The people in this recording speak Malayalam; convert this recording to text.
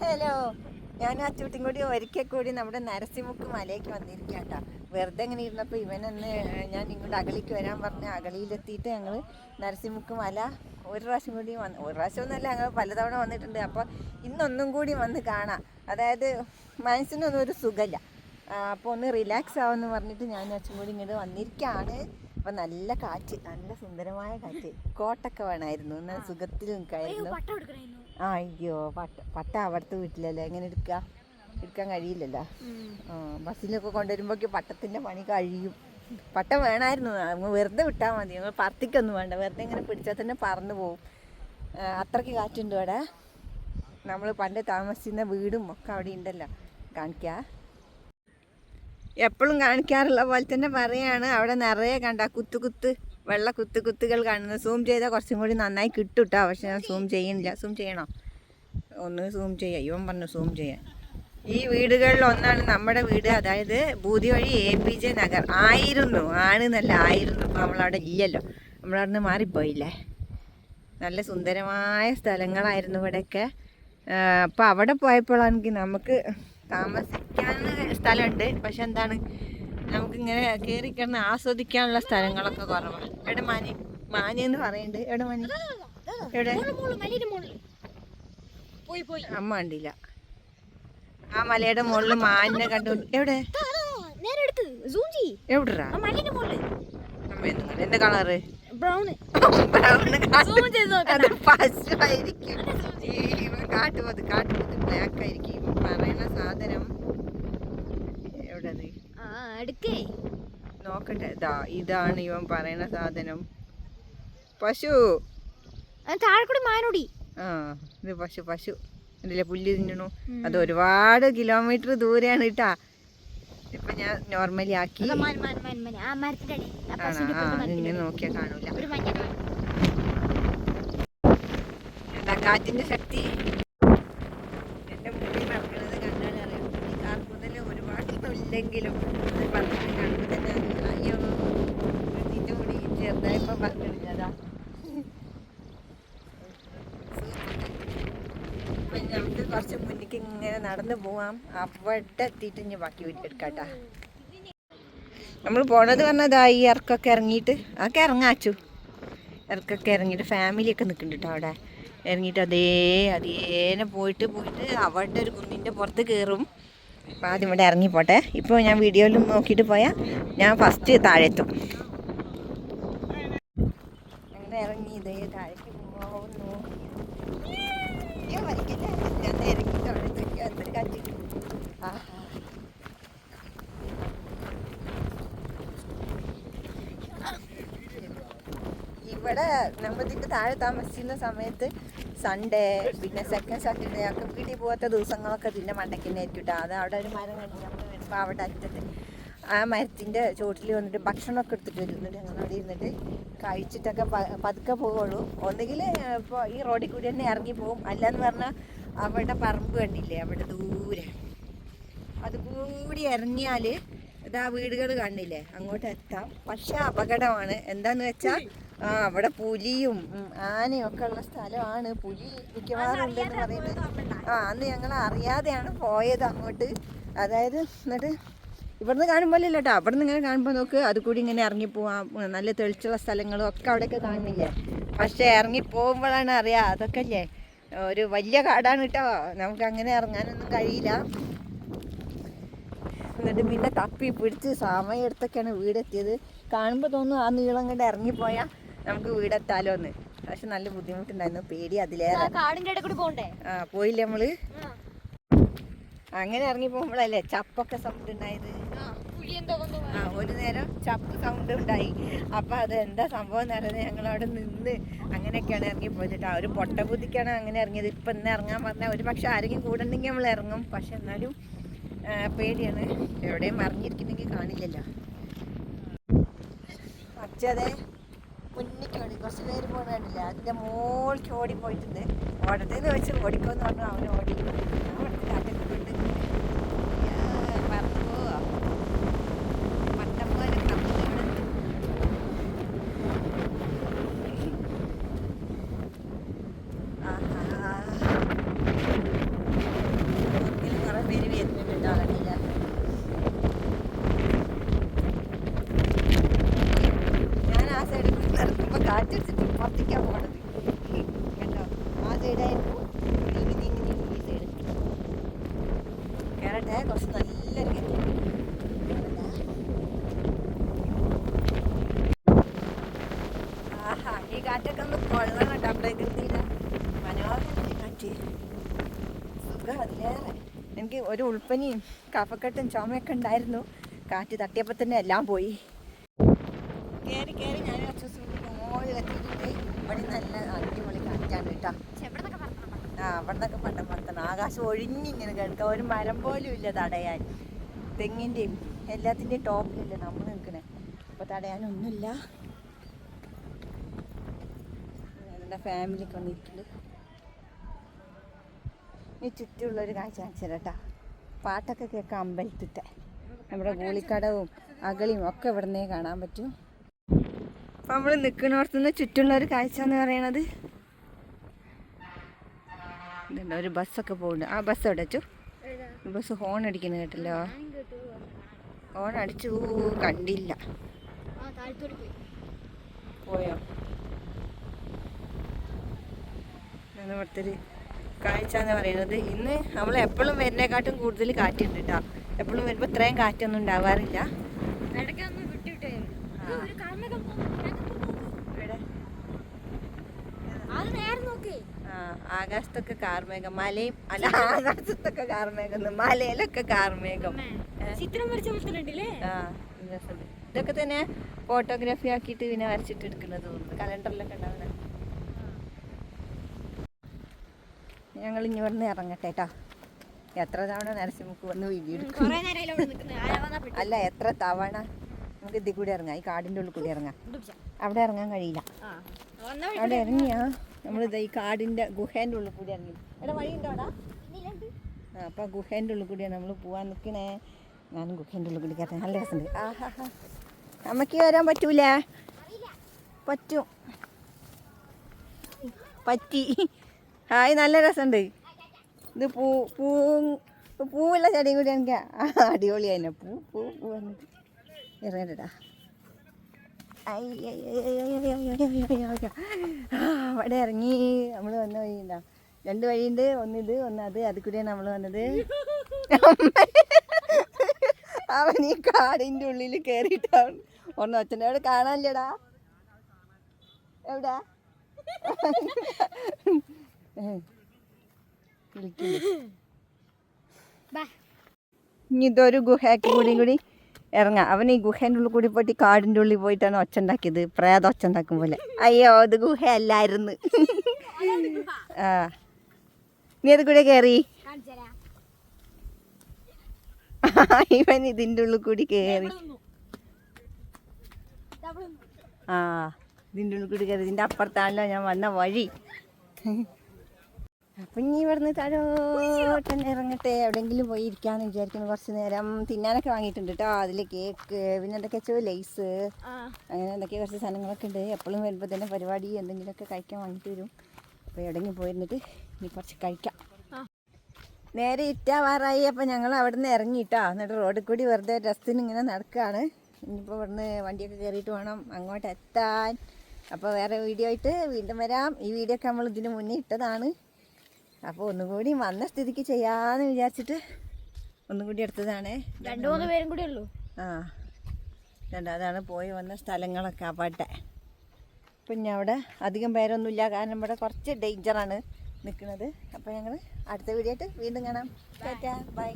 ഹലോ ഞാൻ ആ ചൂട്ടിയും കൂടി ഒരിക്കൽ കൂടി നമ്മുടെ നരസിമുക്ക് മലയ്ക്ക് വന്നിരിക്കാട്ടോ വെറുതെ ഇങ്ങനെ ഇരുന്നപ്പോൾ ഇവനെന്ന് ഞാൻ ഇങ്ങോട്ട് അകളിക്ക് വരാൻ പറഞ്ഞ് അകളിയിലെത്തിയിട്ട് ഞങ്ങൾ നരസിമുക്ക് മല ഒരു പ്രാവശ്യം കൂടി വന്ന് ഒരു പ്രാവശ്യം ഒന്നുമല്ല ഞങ്ങൾ പലതവണ വന്നിട്ടുണ്ട്. അപ്പോൾ ഇന്നൊന്നും കൂടി വന്ന് കാണാം. അതായത് മനസ്സിനൊന്നും ഒരു സുഖമില്ല. അപ്പോൾ ഒന്ന് റിലാക്സ് ആവുമെന്ന് പറഞ്ഞിട്ട് ഞാൻ അച്ഛൻ കൂടി ഇങ്ങോട്ട് വന്നിരിക്കുകയാണ് അപ്പം നല്ല കാറ്റ് നല്ല സുന്ദരമായ കാറ്റ്. കോട്ടൊക്കെ വേണമായിരുന്നു. എന്നാൽ സുഖത്തിൽ നിൽക്കായിരുന്നു. ആ അയ്യോ പട്ട പട്ട അവിടുത്തെ വീട്ടിലല്ലേ? എങ്ങനെ എടുക്കുക എടുക്കാൻ കഴിയില്ലല്ലോ. ആ ബസ്സിലൊക്കെ കൊണ്ടുവരുമ്പോഴേക്ക് പട്ടത്തിന്റെ പണി കഴിയും. പട്ടം വേണമായിരുന്നു. വെറുതെ വിട്ടാൽ മതി. ഞങ്ങൾ പറത്തിക്കൊന്നും വേണ്ട. വെറുതെ ഇങ്ങനെ പിടിച്ചാൽ തന്നെ പറന്നു പോവും. അത്രയ്ക്ക് കാറ്റുണ്ട് അവിടെ നമ്മൾ പണ്ട് താമസിക്കുന്ന വീടും ഒക്കെ അവിടെ ഉണ്ടല്ലോ. കാണിക്കുക എപ്പോഴും കാണിക്കാറുള്ള പോലെ തന്നെ പറയാണ്. അവിടെ നിറയെ കണ്ട കുത്തു കുത്ത്. വെള്ള കുത്തു കുത്തുകൾ കാണുന്നത്. സൂം ചെയ്താൽ കുറച്ചും കൂടി നന്നായി കിട്ടും കേട്ടോ പക്ഷെ ഞാൻ സൂം ചെയ്യുന്നില്ല. സൂം ചെയ്യണോ? ഒന്ന് സൂം ചെയ്യാം. ഇവൻ പറഞ്ഞു സൂം ചെയ്യാൻ. ഈ വീടുകളിൽ ഒന്നാണ് നമ്മുടെ വീട്. അതായത് ബൂതി വഴി എ പി ജെ നഗർ. ആയിരുന്നു. ആണെന്നല്ല ആയിരുന്നു. ഇപ്പം നമ്മളവിടെ ഇല്ലല്ലോ. നമ്മളവിടെ നിന്ന് മാറിപ്പോയില്ലേ? നല്ല സുന്ദരമായ സ്ഥലങ്ങളായിരുന്നു ഇവിടെയൊക്കെ. അപ്പോൾ അവിടെ പോയപ്പോഴാണെങ്കിൽ നമുക്ക് താമസിക്കാൻ സ്ഥലമുണ്ട്. പക്ഷെ എന്താണ്? നമുക്കിങ്ങനെ കയറി കിടന്ന് ആസ്വദിക്കാനുള്ള സ്ഥലങ്ങളൊക്കെ കുറവാണ് എവിടെ മാനി? മാനി എന്ന് പറയുന്നുണ്ട് എവിടെ മാനി? എവിടെ? അമ്മ കണ്ടില്ല. ആ മലയുടെ മുകളിൽ മാനിനെ കണ്ടു. എവിടെ? എന്താ കളറ്? ബ്രൗണ്. അത് കാട്ടുപോത്ത് ബ്ലാക്ക് ആയിരിക്കും. പറയുന്ന സാധനം. എവിടെ ആ എടുക്കേ നോക്കട്ടെ. ഇതാ ഇതാണ് ഇവൻ പറയുന്ന സാധനം. പശു. താഴെക്കൂടി താഴെ കൂടി മാനോടി. ആ ഇത് പശു പശു. അതിലെ പുല്ല് തിന്നണു. അത് ഒരുപാട് കിലോമീറ്റർ ദൂരെയാണ് കേട്ടാ ഇപ്പൊ ഞാൻ നോർമലി ആക്കി. ഇങ്ങനെ നോക്കിയാ കാണൂല. കാറ്റിന്റെ ശക്തി? ഇല്ലെങ്കിലും ഇത് പറഞ്ഞിട്ട് കാണുമ്പോൾ തന്നെ കൂടി ചെറുതായപ്പോ പറഞ്ഞിരുന്നതാ അപ്പൊ നമുക്ക് കുറച്ച് മുന്നിക്ക് ഇങ്ങനെ നടന്നു പോവാം അവിടെ എത്തിയിട്ട് ഇനി ബാക്കി വീട്ടിൽ എടുക്കാട്ടാ നമ്മൾ പോണത് പറഞ്ഞതാ ഈ ഇറക്കൊക്കെ ഇറങ്ങിയിട്ട്. അതൊക്കെ ഇറങ്ങാച്ചു. ഇറക്കൊക്കെ ഇറങ്ങിയിട്ട് ഫാമിലിയൊക്കെ നിൽക്കുന്നുണ്ട് കേട്ടോ അവിടെ. ഇറങ്ങിയിട്ട് അതേ അതേനെ പോയിട്ട് പോയിട്ട് അവിടെ ഒരു കുന്നിന്റെ പുറത്ത് കയറും അപ്പോൾ ആദ്യം ഇവിടെ ഇറങ്ങിപ്പോട്ടെ. ഇപ്പോൾ ഞാൻ വീഡിയോയിൽ നോക്കിയിട്ട് പോയാൽ ഞാൻ ഫസ്റ്റ് താഴെത്തും. അങ്ങനെ ഇറങ്ങി ഇതേ താഴേക്ക് പോകുന്നു കാറ്റ്. ആഹാ. ഇതിന്റെ താഴെ താമസിക്കുന്ന സമയത്ത് സൺഡേ പിന്നെ സെക്കൻഡ് സാറ്റർഡേ ഒക്കെ വീട്ടിൽ പോകാത്ത ദിവസങ്ങളൊക്കെ പിന്നെ മണ്ടയ്ക്ക് തന്നെ ആയിരിക്കും അത് അവിടെ ഒരു മരം കണ്ടു നമ്മൾ വരുമ്പോൾ അവിടെ അറ്റത്ത് ആ മരത്തിന്റെ ചോട്ടിൽ വന്നിട്ട് ഭക്ഷണമൊക്കെ എടുത്തിട്ട് വരുന്നുണ്ട്. ഞങ്ങൾ അവിടെ ഇരുന്നിട്ട് കഴിച്ചിട്ടൊക്കെ പതുക്കെ പോവുള്ളൂ. ഒന്നുകിൽ ഇപ്പോൾ ഈ റോഡിൽ കൂടി തന്നെ ഇറങ്ങി പോകും അല്ലയെന്ന് പറഞ്ഞാൽ അവിടെ പറമ്പ് കണ്ടില്ലേ? അവിടെ ദൂരെ. അത് കൂടി ഇറങ്ങിയാൽ ഇതാ വീടുകൾ കണ്ടില്ലേ? അങ്ങോട്ട് എത്താം. പക്ഷെ അപകടമാണ്. എന്താന്ന് വെച്ചാൽ ആ അവിടെ പുലിയും ആനയും ഒക്കെ ഉള്ള സ്ഥലമാണ്. പുലി മിക്കവാറും ഉണ്ടെന്ന് പറയുന്നത്. ആ അന്ന് ഞങ്ങൾ അറിയാതെയാണ് പോയത് അങ്ങോട്ട്. അതായത് എന്നിട്ട് ഇവിടുന്ന് കാണുമ്പോൾ അല്ല കേട്ടോ. അവിടെ നിന്ന് ഇങ്ങനെ കാണുമ്പോൾ നോക്ക് അത് കൂടി ഇങ്ങനെ ഇറങ്ങിപ്പോവാം. നല്ല തെളിച്ചുള്ള സ്ഥലങ്ങളും ഒക്കെ അവിടെയൊക്കെ കാണുന്നില്ലേ പക്ഷേ ഇറങ്ങി പോകുമ്പോഴാണ് അറിയാം അതൊക്കെ അല്ലേ ഒരു വലിയ കാടാണ് കേട്ടോ. നമുക്ക് അങ്ങനെ ഇറങ്ങാനൊന്നും കഴിയില്ല. എന്നിട്ട് പിന്നെ തപ്പി പിടിച്ച് സമയം എടുത്തൊക്കെയാണ് വീടെത്തിയത്. കാണുമ്പോൾ തോന്നും ആ നീളം കണ്ട് ഇറങ്ങിപ്പോയാൽ നമുക്ക് വീടെത്താലോ എന്ന് പക്ഷെ നല്ല ബുദ്ധിമുട്ടുണ്ടായിരുന്നു. പേടി അതിലേറെ. കാടിന്റെ കൂടി പോണ്ടേ? ആ പോയില്ല നമ്മൾ? അങ്ങനെ ഇറങ്ങി പോകുമ്പോഴല്ലേ ചപ്പൊക്കെ സൗണ്ട് ഉണ്ടായത്? ആ ഒരു നേരം ചപ്പ് സൗണ്ട് ഉണ്ടായി. അപ്പൊ അത് എന്താ സംഭവം എന്നറിയാതെ ഞങ്ങൾ അവിടെ നിന്ന് അങ്ങനെയൊക്കെയാണ് ഇറങ്ങി പോയിട്ട് ആ ഒരു പൊട്ട ബുദ്ധിക്കാണ് അങ്ങനെ ഇറങ്ങിയത്. ഇപ്പൊ ഇന്ന് ഇറങ്ങാൻ പറഞ്ഞാൽ ഒരു പക്ഷെ ആരെങ്കിലും കൂടെ ഉണ്ടെങ്കിൽ നമ്മൾ ഇറങ്ങും. പക്ഷെ എന്നാലും പേടിയാണ്. എവിടെയും മറിഞ്ഞിരിക്കുന്നെങ്കിൽ കാണില്ലല്ലോ. പക്ഷേ മുന്നിക്ക് ഓടി കുറച്ച് പേര് പോകണ കണ്ടില്ല അതിന്റെ മോൾക്ക് ഓടി പോയിട്ടുണ്ട് എന്ന് വെച്ച് ഓടിക്കോന്ന് പറഞ്ഞു. അവൻ ഓടി. ഞാൻ ഇവിടുത്തെ കാറ്റൊക്കെ കൊണ്ട് ഇവിടെ കുറച്ച് ആഹാ ഈ കാറ്റൊക്കെ ഒന്ന് കൊള്ളണം കേട്ടോ അതിലേറെ എനിക്ക് ഒരു ഉൾപ്പനിയും കഫക്കെട്ടും ചുമയൊക്കെ ഉണ്ടായിരുന്നു. കാറ്റ് തട്ടിയപ്പോൾ തന്നെ എല്ലാം പോയി. കയറി കയറി ഞാൻ കുറച്ച് ദിവസം മോളിലെത്തിയിട്ടുണ്ട് ഇവിടെ നല്ല അടിപൊളി കാറ്റാണ് കേട്ടോ. ആ അവിടെ നിന്നൊക്കെ പടത്തണം ആകാശം ഒഴിഞ്ഞിങ്ങനെ കിടക്കുക. ഒരു മരം പോലും ഇല്ല തടയാൻ. തെങ്ങിന്റെയും എല്ലാത്തിന്റെയും ടോപ്പിലല്ലേ നമ്മൾ നിൽക്കണേ. അപ്പോൾ തടയാനൊന്നുമില്ല. എന്റെ ഫാമിലിക്ക് വന്നിരിക്കുന്നുണ്ട് ഈ ചുറ്റുമുള്ളൊരു കാഴ്ച കാണിച്ചു കേട്ടാ. പാട്ടൊക്കെ കേൾക്കാം അമ്പലത്തിത്തെ. നമ്മുടെ ഗൂളിക്കടവും അകളിയും ഒക്കെ ഇവിടുന്നേ കാണാൻ പറ്റും. അപ്പം നമ്മൾ നിൽക്കുന്നിടത്തുനിന്ന് ചുറ്റുള്ള ഒരു കാഴ്ച എന്ന് പറയണത്. ഇതുണ്ട് ഒരു ബസ്സൊക്കെ പോകുന്നുണ്ട്. ആ ബസ് എവിടെ വെച്ചു? ബസ് ഹോൺ അടിക്കുന്നത് കേട്ടല്ലോ. ഹോൺ അടിച്ചു കണ്ടില്ല. പോയി. പോയോ? ഇതാണ് ഇവിടുത്തെ ഒരു കാഴ്ച എന്ന് പറയുന്നത്. ഇന്ന് നമ്മൾ എപ്പോഴും വരുന്നേക്കാട്ടും കൂടുതൽ കാറ്റുണ്ട് കേട്ടോ എപ്പോഴും വരുമ്പോൾ ഇത്രയും കാറ്റൊന്നും ഉണ്ടാവാറില്ല. ഇടയ്ക്ക് ഒന്ന് വിട്ടിട്ട് ആ. ഒരു കാർമേഘം ഇവിടെ അത് നേരെ നോക്ക് ആ ആകാശത്തൊക്കെ കാർമേഘം മലയും അല്ല ആകാശത്തൊക്കെ കാർമേഘം മലയിലൊക്കെ കാർമേഘം? ചിത്രം വരച്ച ആ രസമുണ്ട് ഇതൊക്കെ തന്നെ ഫോട്ടോഗ്രാഫി ആക്കിയിട്ട് പിന്നെ വരച്ചിട്ട് എടുക്കുന്നത് തോന്നുന്നു. കലണ്ടറിലൊക്കെ ഉണ്ടാവുന്നത് ഞങ്ങൾ ഇനി ഇവിടുന്ന് ഇറങ്ങട്ടെ കേട്ടോ എത്ര തവണ നരസിംഹക്ക് വന്ന് വീഡിയോ എടുക്കും? വന്നാ അല്ല എത്ര തവണ? നമുക്ക് ഇതിൽ കൂടി ഇറങ്ങാം. ഈ കാടിന്റെ ഉള്ളിൽ കൂടി ഇറങ്ങാം. അവിടെ ഇറങ്ങാൻ കഴിയില്ല. വന്നാ അവിടെ ഇറങ്ങിയാ നമ്മളിത് ഈ കാടിന്റെ ഗുഹേന്റെ ഉള്ളിൽ കൂടി ഇറങ്ങി. എടാ വഴി ഉണ്ടോ അവിടെ ഇന്നില്ലാണ്ട്. ആ അപ്പോൾ ഗുഹേന്റെ ഉള്ളിൽ കൂടിയാണ് നമ്മൾ പോവാൻ നിൽക്കണേ ഞാനും ഗുഹേന്റെ ഉള്ളിൽ കൂടി കയറ്റാൻ നല്ല രസമുണ്ട്. അമ്മയ്ക്ക് വരാൻ പറ്റൂല? പറ്റും. പറ്റി. ഹായ് നല്ല രസമുണ്ട്. ഇത് പൂ പൂ പൂവുള്ള ചെടിയും കൂടി എനിക്ക് അടിപൊളി തന്നെ പൂ പൂ പൂ വന്നിട്ട്. അവിടെ ഇറങ്ങി നമ്മൾ വന്ന വഴിയുണ്ടാ രണ്ട് വഴിയുണ്ട് ഒന്ന് ഇത് ഒന്ന് അത് അതിൽ കൂടിയാണ് നമ്മൾ വന്നത് അവൻ ഈ കാടിന്റെ ഉള്ളിൽ കയറിയിട്ടാണ് ഒന്ന് അച്ഛന്റെ അവിടെ കാണാനില്ലടാ എവിടാ. ഇനി ഇതൊരു ഗുഹയാക്കി കൂടി കൂടി ഇറങ്ങാം. അവൻ ഈ ഗുഹേന്റെ ഉള്ളിൽ കൂടി പോയിട്ട് കാടിന്റെ ഉള്ളിൽ പോയിട്ടാണ് ഒച്ച ഉണ്ടാക്കിയത് പ്രേത ഒച്ച ഉണ്ടാക്കും പോലെ. അയ്യോ അത് ഗുഹയല്ലായിരുന്നു. ആ. നീ അത് കൂടെ കയറി. ഇവൻ ഇതിന്റെ ഉള്ളിൽ കൂടി കയറി. ആ ഇതിന്റെ ഉള്ളിൽ കൂടി കയറി ഇതിന്റെ അപ്പുറത്താണല്ലോ ഞാൻ വന്ന വഴി. അപ്പം ഇനി ഇവിടുന്ന് താഴോട്ടന്നെ ഇറങ്ങട്ടെ എവിടെയെങ്കിലും പോയി ഇരിക്കാന്ന് വിചാരിക്കുന്നു. കുറച്ച് നേരം തിന്നാനൊക്കെ വാങ്ങിയിട്ടുണ്ട് കേട്ടോ അതിൽ കേക്ക് പിന്നെ എന്തൊക്കെ വെച്ചോ ലേസ് അങ്ങനെ എന്തൊക്കെ കുറച്ച് സാധനങ്ങളൊക്കെ ഉണ്ട്. എപ്പോഴും വരുമ്പോൾ തന്നെ പരിപാടി എന്തെങ്കിലുമൊക്കെ കഴിക്കാൻ വാങ്ങിയിട്ട് വരും. അപ്പോൾ എവിടെയെങ്കിലും പോയിരുന്നിട്ട് ഇനി കുറച്ച് കഴിക്കാം. നേരെ ഇറ്റാവാറായി. അപ്പോൾ ഞങ്ങൾ അവിടെ നിന്ന് ഇറങ്ങിയിട്ടാ എന്നിട്ട് റോഡിൽ കൂടി വെറുതെ ഡ്രസ്സിന് ഇങ്ങനെ നടക്കുകയാണ് ഇനിയിപ്പോൾ ഇവിടുന്ന് വണ്ടിയൊക്കെ കയറിയിട്ട് വേണം അങ്ങോട്ട് എത്താൻ. അപ്പോൾ വേറെ വീഡിയോ ആയിട്ട് വീണ്ടും വരാം. ഈ വീഡിയോ ഒക്കെ നമ്മൾ ഇതിന് മുന്നേ ഇട്ടതാണ്. അപ്പോൾ ഒന്നുകൂടി വന്ന സ്ഥിതിക്ക് ചെയ്യാന്ന് വിചാരിച്ചിട്ട് ഒന്നുകൂടി എടുത്തതാണ്. രണ്ടു മൂന്ന് പേരും കൂടി ഉള്ളൂ. ആ രണ്ട് അതാണ് പോയി വന്ന സ്ഥലങ്ങളൊക്കെ അവിടെ പിന്നെ അവിടെ അധികം പേരൊന്നുമില്ല കാരണം ഇവിടെ കുറച്ച് ഡേഞ്ചറാണ് നിൽക്കുന്നത്. അപ്പോൾ ഞങ്ങൾ അടുത്ത വീഡിയോ ആയിട്ട് വീണ്ടും കാണാം. ബൈ